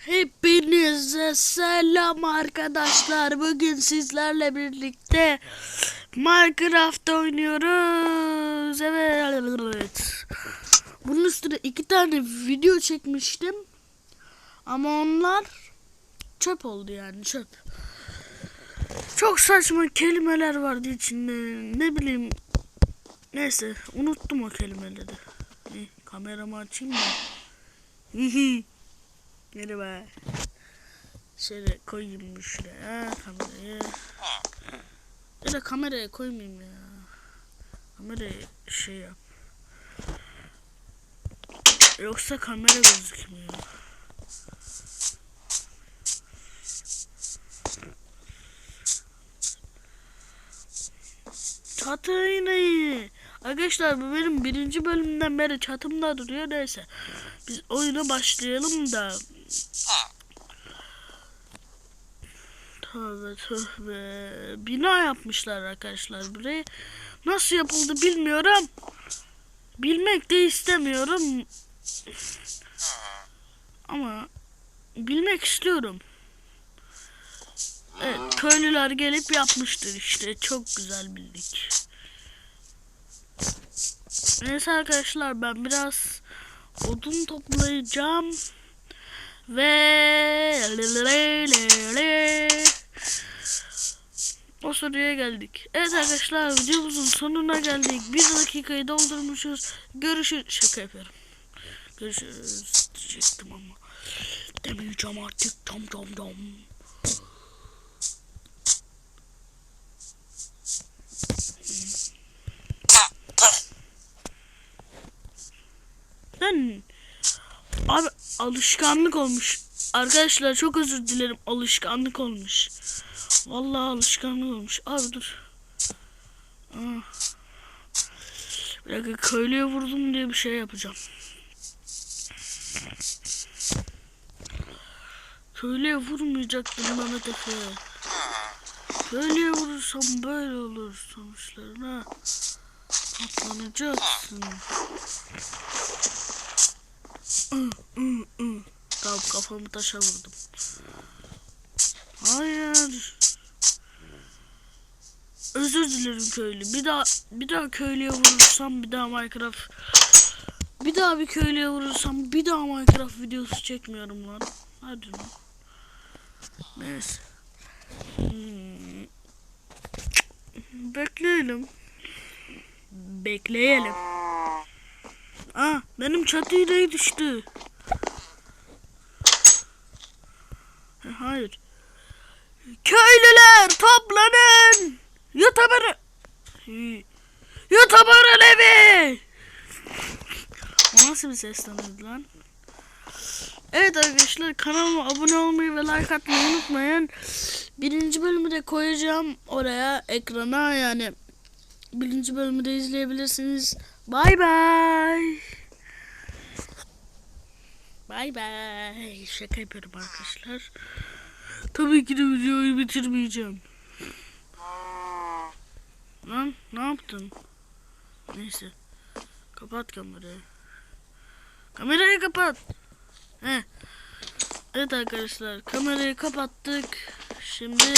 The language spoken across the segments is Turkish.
Hepinize selam arkadaşlar. Bugün sizlerle birlikte Minecraft oynuyoruz. Evet. Bunun üstüne iki tane video çekmiştim. Ama onlar çöp oldu yani çöp. Çok saçma kelimeler vardı içinde. Ne bileyim. Neyse unuttum o kelimeleri. Kameramı açayım da. Merhaba. Şöyle koyayım şuraya kamerayı. Ya da kameraya koymayayım ya. Kamerayı şey yap. Yoksa kamera gözükmüyor. Çatı yine iyi. Arkadaşlar bu benim birinci bölümden beri çatımda duruyor neyse. Biz oyuna başlayalım da. Tövbe tövbe. Bina yapmışlar arkadaşlar burayı. Nasıl yapıldı bilmiyorum. Bilmek de istemiyorum. Ama bilmek istiyorum. Evet, köylüler gelip yapmıştır işte. Çok güzel bildik. Neyse arkadaşlar ben biraz odun toplayacağım. Ve o soruya geldik. Evet arkadaşlar videomuzun sonuna geldik. Bir dakikayı doldurmuşuz. Görüşürüz. Şaka yapıyorum. Görüşürüz diyecektim ama. Demeyeceğim artık. Cam cam cam. Ben abi alışkanlık olmuş. Arkadaşlar çok özür dilerim. Alışkanlık olmuş. Vallahi alışkanlık olmuş. Abi dur. Aa. Bir dakika köylüye vurdum diye bir şey yapacağım. Köylüye vurmayacaktım Mehmet Efe. Köylüye vurursam böyle olur sonuçlarına. Katlanacaksın. Kafamı taşa vurdum. Hayır. Özür dilerim köylü. Bir daha bir daha köylüye vurursam bir daha Minecraft bir daha bir köylüye vurursam bir daha Minecraft videosu çekmiyorum lan. Hadi lan. Neyse. Hmm. Bekleyelim. Bekleyelim. Aa benim çatı yüreği düştü. Ha, Hayır. Köylüler toplanın. Yutabarı. Yutabarın evi. O nasıl bir seslenirdi lan? Evet arkadaşlar kanalıma abone olmayı ve like atmayı unutmayın. Birinci bölümü de koyacağım oraya ekrana yani. Birinci bölümü de izleyebilirsiniz. Bay bay. Bay bay. Şaka yapıyorum arkadaşlar. Tabii ki de videoyu bitirmeyeceğim. Lan ne yaptın? Neyse. Kapat kamerayı. Kamerayı kapat. He. Evet arkadaşlar kamerayı kapattık. Şimdi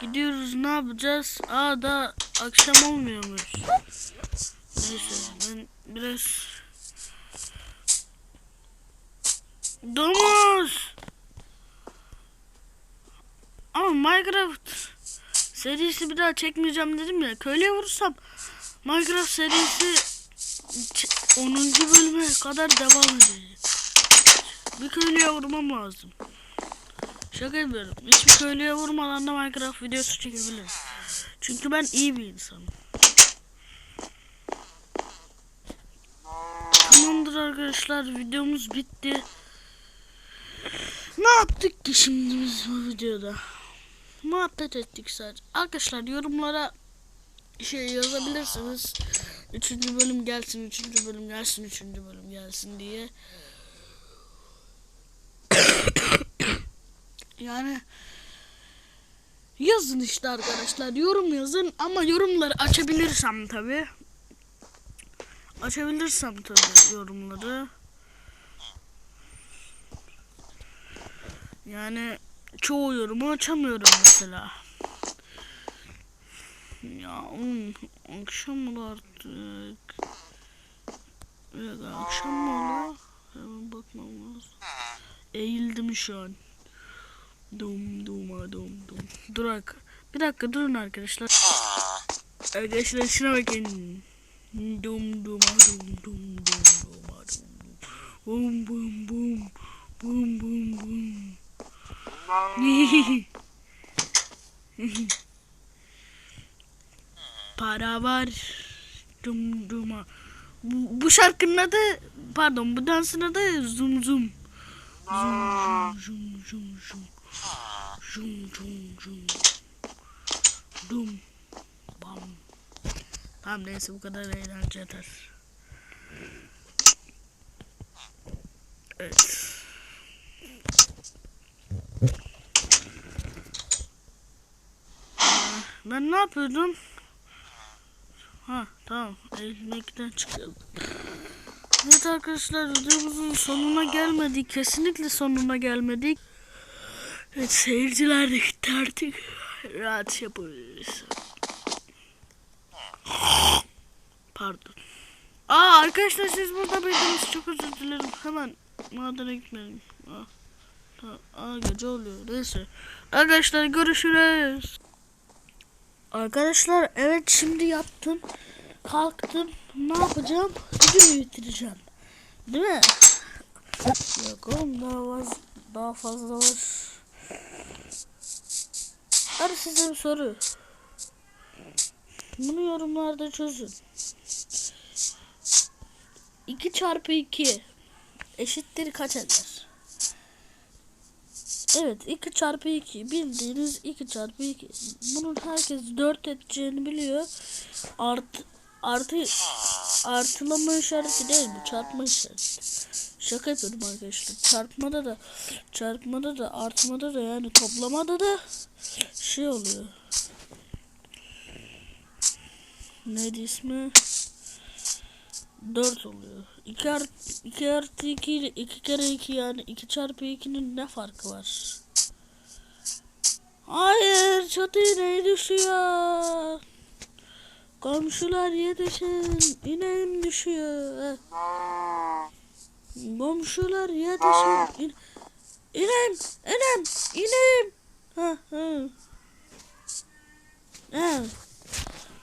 gidiyoruz ne yapacağız? Aa da akşam olmuyormuş. Neyse ben biraz Domuz Ama Minecraft serisi bir daha çekmeyeceğim dedim ya. Köylüye vurursam Minecraft serisi ç- 10. bölüme kadar devam edecek. Bir köylüye vurmam lazım. Şaka yapıyorum. Hiçbir köylüye vurmadan da Minecraft videosu çekebilirim. Çünkü ben iyi bir insanım. Tamamdır arkadaşlar videomuz bitti. Ne yaptık ki şimdi biz bu videoda? Muhabbet ettik sadece. Arkadaşlar yorumlara şey yazabilirsiniz. Üçüncü bölüm gelsin, üçüncü bölüm gelsin, üçüncü bölüm gelsin diye. yani yazın işte arkadaşlar. Yorum yazın ama yorumları açabilirsem tabi. Açabilirsem tabi yorumları. Yani çoğu yorumu açamıyorum mesela. Ya oğlum akşam oldu artık. Dakika, akşam mı oluyor? Hemen bakmam lazım. Eğildim şu an. Dum duma dum dum. Dur ak- Bir dakika durun arkadaşlar. Arkadaşlar şuna bakın. Dum dum dum dum duma dum dum. Bum bum bum. Bum bum bum. Para var. Dum duma. Bu, bu şarkının adı pardon bu dansın adı zum zum. Zum zum zum zum. Zum zum zum. Dum. Bam. Tamam neyse bu kadar eğlence yeter. Evet. Ah, Ben ne yapıyordum? Ha tamam eğilmekten çıkıyordum. Evet arkadaşlar videomuzun sonuna gelmedik. Kesinlikle sonuna gelmedik. Evet seyirciler de gitti artık. Rahat yapabiliriz. Pardon. Aa arkadaşlar siz burada mıydınız? Çok özür dilerim. Hemen madene gitmeyelim. Aa, tamam. Aa gece oluyor. Neyse. Arkadaşlar görüşürüz. Arkadaşlar evet şimdi yattım. Kalktım. Ne yapacağım? Videoyu bitireceğim. Değil mi? Yok oğlum daha, var, daha fazla var. Hadi size bir soru. Bunu yorumlarda çözün. 2 çarpı 2 eşittir kaç eder? Evet 2 çarpı 2 bildiğiniz 2 çarpı 2. Bunun herkes 4 edeceğini biliyor. Art, artı artılama işareti değil bu çarpma işareti. Şaka yapıyorum arkadaşlar. Çarpmada da çarpmada da artmada da yani toplamada da şey oluyor. Neydi ismi? 4 oluyor. 2 artı 2 artı 2 ile 2 kere 2 yani 2 çarpı 2'nin ne farkı var? Hayır çatı ineği düşüyor. Komşular yetişin ineğim düşüyor. Komşular yetişin in İneğim ineğim ineğim. Ha, ha. Evet.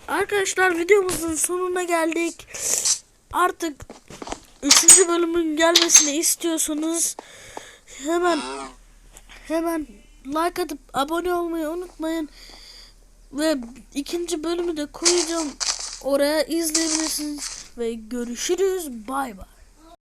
Arkadaşlar videomuzun sonuna geldik. Artık 3. bölümün gelmesini istiyorsanız hemen hemen like atıp abone olmayı unutmayın. Ve ikinci bölümü de koyacağım. Oraya izleyebilirsiniz. Ve görüşürüz. Bay bay.